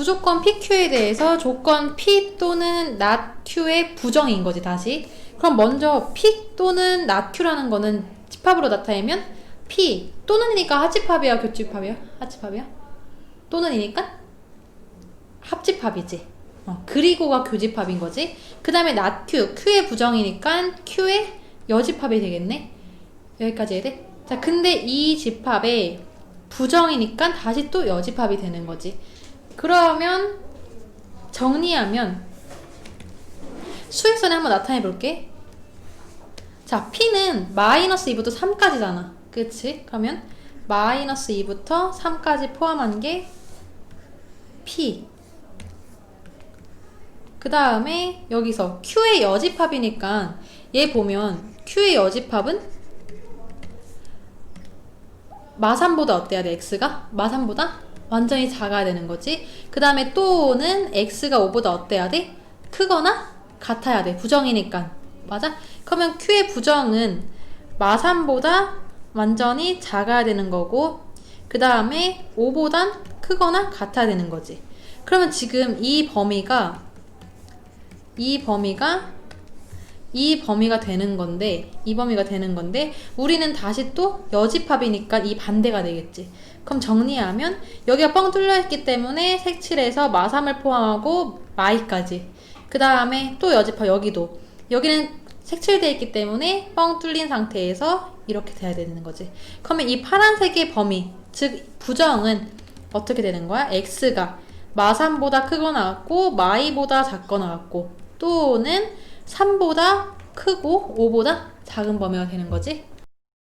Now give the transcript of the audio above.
부조건 PQ에 대해서 조건 P 또는 not Q의 부정인 거지 다시. 그럼 먼저 P 또는 not Q라는 거는 집합으로 나타내면 P 또는이니까 하집합이야 교집합이야? 하집합이야? 또는이니까 합집합이지. 어, 그리고가 교집합인 거지. 그 다음에 not Q, Q의 부정이니까 Q의 여집합이 되겠네. 여기까지 해야 돼? 자, 근데 이 집합의 부정이니까 다시 또 여집합이 되는 거지. 그러면 정리하면 수익선에 한번 나타내 볼게. 자, P는 마이너스 2부터 3까지잖아. 그치? 그러면 마이너스 2부터 3까지 포함한 게 P. 그 다음에 여기서 Q의 여집합이니까 얘 보면 Q의 여집합은 마삼보다 어때야 돼? X가? 마삼보다 완전히 작아야 되는 거지. 그 다음에 또는 X가 5보다 어때야 돼? 크거나 같아야 돼. 부정이니까. 맞아? 그러면 Q의 부정은 마삼보다 완전히 작아야 되는 거고, 그 다음에 5보단 크거나 같아야 되는 거지. 그러면 지금 이 범위가, 이 범위가 이 범위가 되는 건데 이 범위가 되는 건데 우리는 다시 또 여집합이니까 이 반대가 되겠지. 그럼 정리하면 여기가 뻥 뚫려 있기 때문에 색칠해서 마삼을 포함하고 마이까지. 그 다음에 또 여집합 여기도 여기는 색칠되어 있기 때문에 뻥 뚫린 상태에서 이렇게 돼야 되는 거지. 그러면 이 파란색의 범위 즉 부정은 어떻게 되는 거야? x가 마삼보다 크거나 같고 마이보다 작거나 같고 또는 3보다 크고 5보다 작은 범위가 되는 거지.